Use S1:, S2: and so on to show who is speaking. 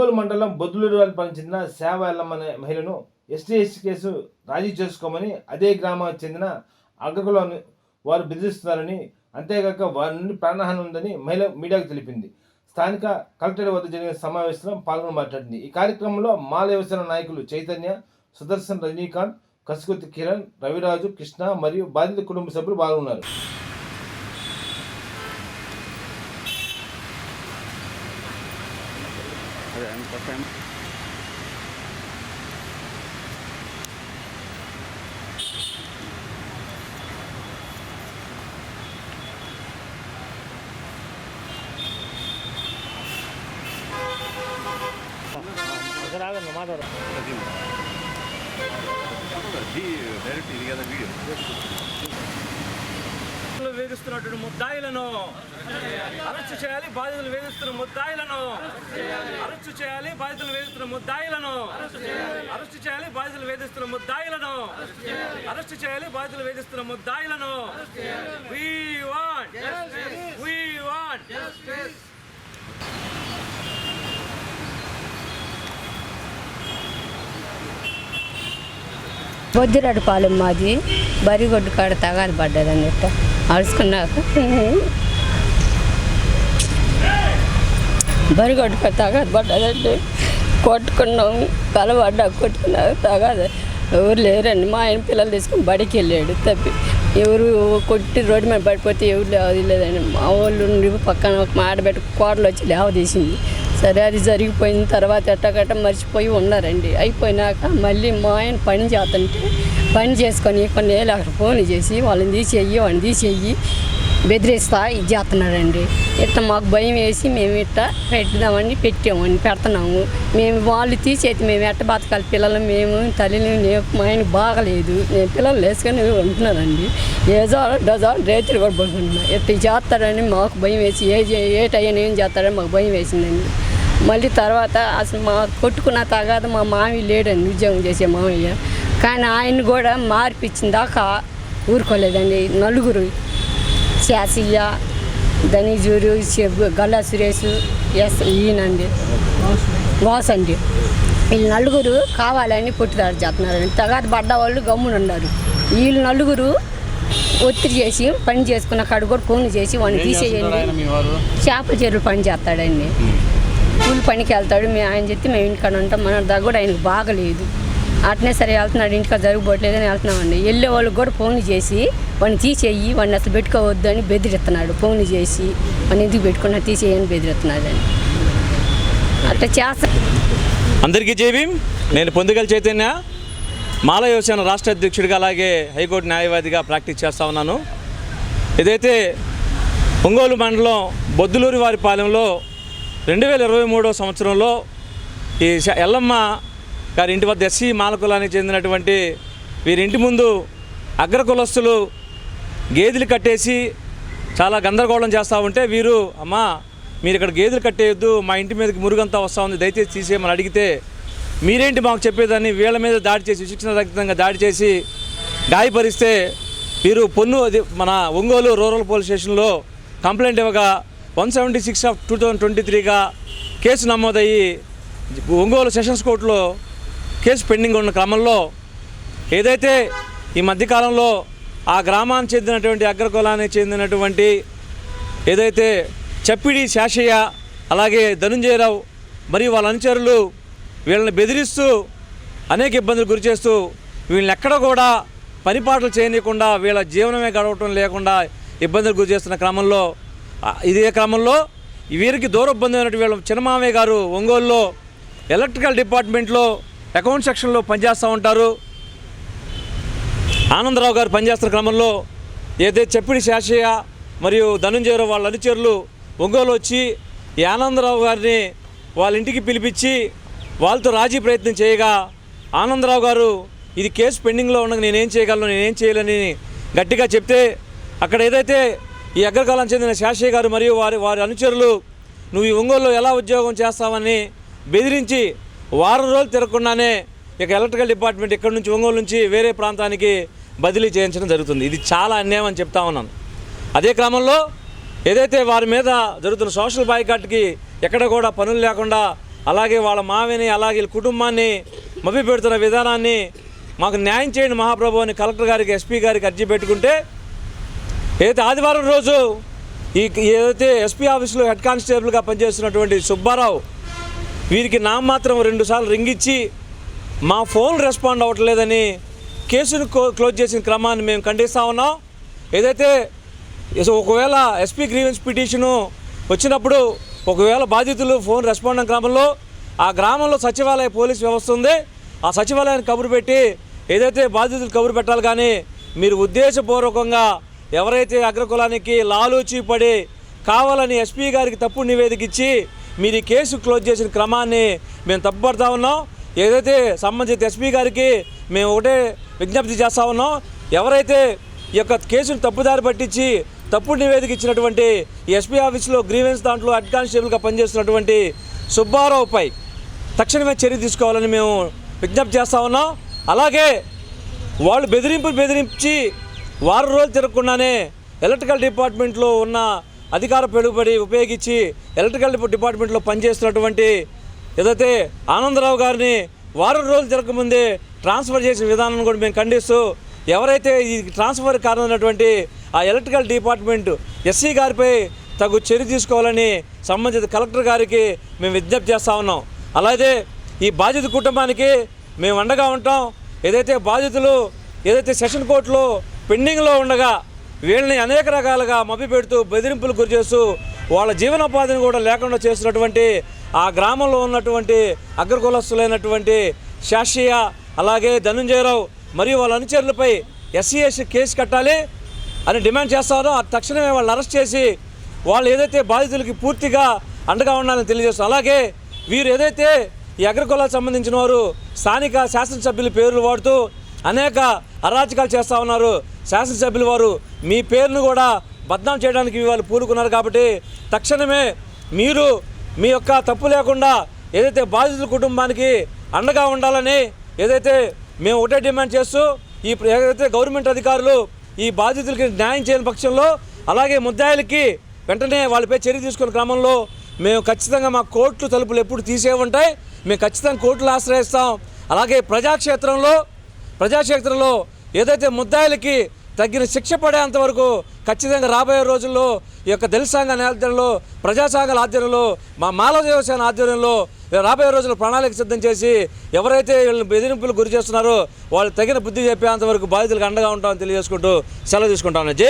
S1: ఒంగోలు మండలం బొద్దులూరు పని చెందిన సేవ ఎల్లమ్మనే మహిళను ఎస్టీ ఎస్టీ కేసు రాజీ చేసుకోమని అదే గ్రామానికి చెందిన అగ్రకులను వారు బెదిరిస్తున్నారని అంతేగాక వారి నుండి ప్రాణహాని ఉందని మహిళ మీడియాకు తెలిపింది. స్థానిక కలెక్టర్ వద్ద జరిగిన సమావేశంలో పాల్గొని మాట్లాడింది. ఈ కార్యక్రమంలో మాల వ్యవసాయ నాయకులు చైతన్య సుదర్శన్ రజనీకాంత్ కసుకుతి కిరణ్ రవిరాజు కృష్ణ మరియు బాధిత కుటుంబ సభ్యులు పాల్గొన్నారు.
S2: డైరెక్ట్ ఇది కదా వీడియో
S3: బాధితులు వేధిస్తున్నటువంటి ముద్దాయిలను అరెస్టు చేయాలి బాధితులు వేధిస్తున్న ముద్దాయిలను అరెస్టు చేయాలి బాధితులు వేధిస్తున్న ముద్దాయిలను అరెస్టు చేయాలి బాధితులు వేధిస్తున్న ముద్దాయిలను అరెస్టు చేయాలి బాధితులు వేధిస్తున్న ముద్దాయిలను. We want We want.
S4: బొద్దిరెడ్డిపాలెం మాది బరిగొడ్డు కాడ తగాలి పడ్డదన్నట్టు. అరుచుకున్నాక బరి కొట్టుకో తగాదు పడ్డదండి. కొట్టుకున్నాం కలబడ్డా కొట్టుకున్నాక తగాదు ఎవరు లేరండి. మా ఆయన పిల్లలు తీసుకుని బడికి వెళ్ళాడు. తప్పి ఎవరు కొట్టి రోడ్డు మీద పడిపోతే ఎవరు లేవది లేదండి. మా వాళ్ళు ఉండి పక్కన ఒక మాట పెట్టి కోడలు వచ్చి లేవ తీసింది. సరే అది జరిగిపోయిన తర్వాత ఎట్టగట్ట మర్చిపోయి ఉన్నారండి. అయిపోయినాక మళ్ళీ మా ఆయన పని చేస్తుంటే పని చేసుకొని కొన్ని వేలు అక్కడ ఫోన్ చేసి వాళ్ళని తీసేయి వాళ్ళని తీసేయి బెదిరిస్తా ఇది చేస్తున్నారండి ఇట్లా మాకు భయం వేసి మేము ఇట్లా పెట్టుదామని పెట్టామని పెడుతున్నాము. మేము వాళ్ళు తీసేది మేము ఎట్ట బతకాలి పిల్లలు మేము తల్లిని నేను మా ఆయన బాగలేదు. నేను పిల్లలు వేసుకొని ఉంటున్నానండి. ఏదో డజో రేతులు కూడా పడుకుంటున్నా ఇట్లా చేస్తారని మాకు భయం వేసి ఏ ఏ టైం ఏం చేస్తారని మాకు భయం వేసిందండి. మళ్ళీ తర్వాత అసలు మా కొట్టుకున్న తగాద మా మామయ్య లేడండి ఉద్యోగం చేసే మామయ్య. కానీ ఆయన కూడా మార్పిచ్చిన దాకా ఊరుకోలేదండి. నలుగురు శాసియ్య ధనిజూరు గల్లా సురేష్ ఎస్ ఈయనండి. వాస్ అండి. వీళ్ళు నలుగురు కావాలని పుట్టుదారు చేస్తున్నారండి. తగాద పడ్డ వాళ్ళు గమ్మున ఉన్నారు. వీళ్ళు నలుగురు ఒత్తిడి చేసి పని చేసుకున్న కాడు కూడా ఫోన్లు చేసి వాడిని తీసేయండి. చేపల చెరువు పని చేస్తాడండి. కూలి పనికి వెళ్తాడు. మేము ఆయన చెప్తే మేము ఇంటికాడ ఉంటాం. మన దగ్గర కూడా ఆయనకు బాగలేదు. అట్నే సరే వెళ్తున్నాడు ఇంటికాడ జరగబోట్లేదని వెళ్తున్నామండి. వెళ్ళే వాళ్ళకి కూడా ఫోన్లు చేసి వాడిని తీసేయి వాడిని అసలు పెట్టుకోవద్దు అని బెదిరిస్తున్నాడు. ఫోన్లు చేసి వాడిని ఎందుకు పెట్టుకున్నా తీసేయని బెదిరిస్తున్నాడు అని. అట్లా చేస్తా
S3: అందరికీ జేబీం నేను పొందుగల చైతన్య మాల యువసేన రాష్ట్ర అధ్యక్షుడిగా అలాగే హైకోర్టు న్యాయవాదిగా ప్రాక్టీస్ చేస్తూ ఉన్నాను. ఇదైతే ఒంగోలు మండలం బొద్దులూరి వారి పాలెంలో రెండు వేల ఇరవై మూడో సంవత్సరంలో ఈ ఎల్లమ్మ గారి ఇంటి వద్ద ఎస్సీ మాలకులానికి చెందినటువంటి వీరింటి ముందు అగ్రకులస్తులు గేదెలు కట్టేసి చాలా గందరగోళం చేస్తూ ఉంటే వీరు అమ్మా మీరు ఇక్కడ గేదెలు కట్టేయొద్దు మా ఇంటి మీదకి మురుగంతా వస్తూ ఉంది దయచేసి తీసేయమని అడిగితే మీరేంటి మాకు చెప్పేదాన్ని? వీళ్ళ మీద దాడి చేసి శిక్షణ రహితంగా దాడి చేసి గాయపరిస్తే వీరు పొన్ను అది మన ఒంగోలు రూరల్ పోలీస్ స్టేషన్లో కంప్లైంట్ ఇవ్వగా one seventy six of two thousand twenty త్రీగా case నమోదయ్యి ఒంగోలు సెషన్స్ కోర్టులో కేసు పెండింగ్ ఉన్న క్రమంలో ఏదైతే ఈ మధ్యకాలంలో ఆ గ్రామానికి చెందినటువంటి అగ్రకులానికి చెందినటువంటి ఏదైతే చప్పిడి శాషయ్య అలాగే ధనుంజయరావు మరియు వాళ్ళ అనుచరులు వీళ్ళని బెదిరిస్తూ అనేక ఇబ్బందులు గురి చేస్తూ వీళ్ళని ఎక్కడ కూడా పనిపాట్లు చేయనీయకుండా వీళ్ళ జీవనమే గడవటం లేకుండా ఇబ్బందులు గురి చేస్తున్న క్రమంలో ఇదే క్రమంలో వీరికి దూరబంధమైనటువంటి వీళ్ళ చిన్నమామయ్య గారు ఒంగోలులో ఎలక్ట్రికల్ డిపార్ట్మెంట్లో అకౌంట్ సెక్షన్లో పనిచేస్తూ ఉంటారు. ఆనందరావు గారు పనిచేస్తున్న క్రమంలో ఏదైతే చెప్పిడి శాషయ్య మరియు ధనుంజయరావు వాళ్ళ అనుచరులు ఒంగోలు వచ్చి ఈ ఆనందరావు గారిని వాళ్ళ ఇంటికి పిలిపించి వాళ్ళతో రాజీ ప్రయత్నం చేయగా ఆనందరావు గారు ఇది కేసు పెండింగ్లో ఉండగా నేనేం చేయగలను నేనేం చేయలేని గట్టిగా చెప్తే అక్కడ ఏదైతే ఈ అగ్రకాలం చెందిన శాషయ్య గారు మరియు వారి వారి అనుచరులు నువ్వు ఈ ఒంగోలులో ఎలా ఉద్యోగం చేస్తావని బెదిరించి వారం రోజులు తిరగకుండానే ఇక ఎలక్ట్రికల్ డిపార్ట్మెంట్ ఇక్కడ నుంచి ఒంగోలు నుంచి వేరే ప్రాంతానికి బదిలీ చేయించడం జరుగుతుంది. ఇది చాలా అన్యాయం అని చెప్తా ఉన్నాను. అదే క్రమంలో ఏదైతే వారి మీద జరుగుతున్న సోషల్ బాయ్కాట్కి ఎక్కడ కూడా పనులు లేకుండా అలాగే వాళ్ళ మావిని అలాగే వీళ్ళ కుటుంబాన్ని మభ్య పెడుతున్న విధానాన్ని మాకు న్యాయం చేయండి మహాప్రభు అని కలెక్టర్ గారికి ఎస్పీ గారికి అర్జీ పెట్టుకుంటే ఏదైతే ఆదివారం రోజు ఈ ఏదైతే ఎస్పీ ఆఫీసులో హెడ్ కానిస్టేబుల్గా పనిచేస్తున్నటువంటి సుబ్బారావు వీరికి నా మాత్రం రెండుసార్లు రింగిచ్చి మా ఫోన్ రెస్పాండ్ అవ్వట్లేదని కేసును క్లోజ్ చేసిన క్రమాన్ని మేము ఖండిస్తా ఉన్నాం. ఏదైతే ఒకవేళ ఎస్పీ గ్రీవెన్స్ పిటిషను వచ్చినప్పుడు ఒకవేళ బాధితులు ఫోన్ రెస్పాండ్ క్రమంలో ఆ గ్రామంలో సచివాలయ పోలీస్ వ్యవస్థ ఉంది. ఆ సచివాలయాన్ని కబురు పెట్టి ఏదైతే బాధితులు కబురు పెట్టాలి కానీ మీరు ఉద్దేశపూర్వకంగా ఎవరైతే అగ్రకులానికి లాలూచి పడి కావాలని ఎస్పీ గారికి తప్పు నివేదిక ఇచ్చి మీరు ఈ కేసు క్లోజ్ చేసిన క్రమాన్ని మేము తప్పుపడతా ఉన్నాం. ఏదైతే సంబంధిత ఎస్పీ గారికి మేము ఒకటే విజ్ఞప్తి చేస్తా ఉన్నాం. ఎవరైతే ఈ యొక్క కేసును తప్పుదారి పట్టించి తప్పుడు నివేదిక ఇచ్చినటువంటి ఎస్పీ ఆఫీస్లో గ్రీవెన్స్ దాంట్లో హెడ్ కానిస్టేబుల్గా పనిచేస్తున్నటువంటి సుబ్బారావుపై తక్షణమే చర్య తీసుకోవాలని మేము విజ్ఞప్తి చేస్తా ఉన్నాం. అలాగే వాళ్ళు బెదిరింపు బెదిరించి వారం రోజులు తిరగకుండానే ఎలక్ట్రికల్ డిపార్ట్మెంట్లో ఉన్న అధికార పెరుగుబడి ఉపయోగించి ఎలక్ట్రికల్ డిపార్ట్మెంట్లో పనిచేస్తున్నటువంటి ఏదైతే ఆనందరావు గారిని వారం రోజులు జరగకముందే ట్రాన్స్ఫర్ చేసిన విధానాన్ని కూడా మేము ఖండిస్తూ ఎవరైతే ఈ ట్రాన్స్ఫర్ కారణమైనటువంటి ఆ ఎలక్ట్రికల్ డిపార్ట్మెంట్ ఎస్సీ గారిపై తగు చర్య తీసుకోవాలని సంబంధిత కలెక్టర్ గారికి మేము విజ్ఞప్తి చేస్తా ఉన్నాం. అలాగే ఈ బాధిత కుటుంబానికి మేము అండగా ఉంటాం. ఏదైతే బాధితులు ఏదైతే సెషన్ కోర్టులో పెండింగ్లో ఉండగా వీళ్ళని అనేక రకాలుగా మభ్య పెడుతూ బెదిరింపులు గురి చేస్తూ వాళ్ళ జీవనోపాధిని కూడా లేకుండా చేస్తున్నటువంటి ఆ గ్రామంలో ఉన్నటువంటి అగ్రకులస్తులైనటువంటి శాషియ అలాగే ధనుంజయరావు మరియు వాళ్ళ అనుచరులపై ఎస్సీ కేసు కట్టాలి అని డిమాండ్ చేస్తారో తక్షణమే వాళ్ళని అరెస్ట్ చేసి వాళ్ళు ఏదైతే బాధితులకి పూర్తిగా అండగా ఉండాలని తెలియజేస్తారు. అలాగే వీరు ఏదైతే ఈ అగ్రకులాలకు సంబంధించిన వారు స్థానిక శాసనసభ్యుల పేర్లు వాడుతూ అనేక అరాచకాలు చేస్తూ ఉన్నారు శాసనసభ్యులు వారు మీ పేరును కూడా బద్నాం చేయడానికి వాళ్ళు పూనుకున్నారు కాబట్టి తక్షణమే మీరు మీ యొక్క తప్పు లేకుండా ఏదైతే బాధితుల కుటుంబానికి అండగా ఉండాలని ఏదైతే మేము ఒకటే డిమాండ్ చేస్తూ ఈ ఏదైతే గవర్నమెంట్ అధికారులు ఈ బాధితులకి న్యాయం చేయని పక్షంలో అలాగే ముద్దాయిలకి వెంటనే వాళ్ళపై చర్య తీసుకున్న క్రమంలో మేము ఖచ్చితంగా మా కోర్టు తలుపులు ఎప్పుడు తీసే ఉంటాయి. మేము ఖచ్చితంగా కోర్టులు ఆశ్రయిస్తాం. అలాగే ప్రజాక్షేత్రంలో ప్రజాక్షేత్రంలో ఏదైతే ముద్దాయిలకి తగిన శిక్ష పడేంత వరకు ఖచ్చితంగా రాబోయే రోజుల్లో ఈ యొక్క దళిత సంఘాల ఆధ్వర్యంలో ప్రజా ఆధ్వర్యంలో మా మాలవ దేవసేన ఆధ్వర్యంలో రాబోయే రోజుల్లో ప్రణాళిక సిద్ధం చేసి ఎవరైతే వీళ్ళని బెదిరింపులు గురి చేస్తున్నారో వాళ్ళు తగిన బుద్ధి చెప్పేంత వరకు బాధితులకు అండగా ఉంటామని తెలియజేసుకుంటూ సెలవు తీసుకుంటాను. జై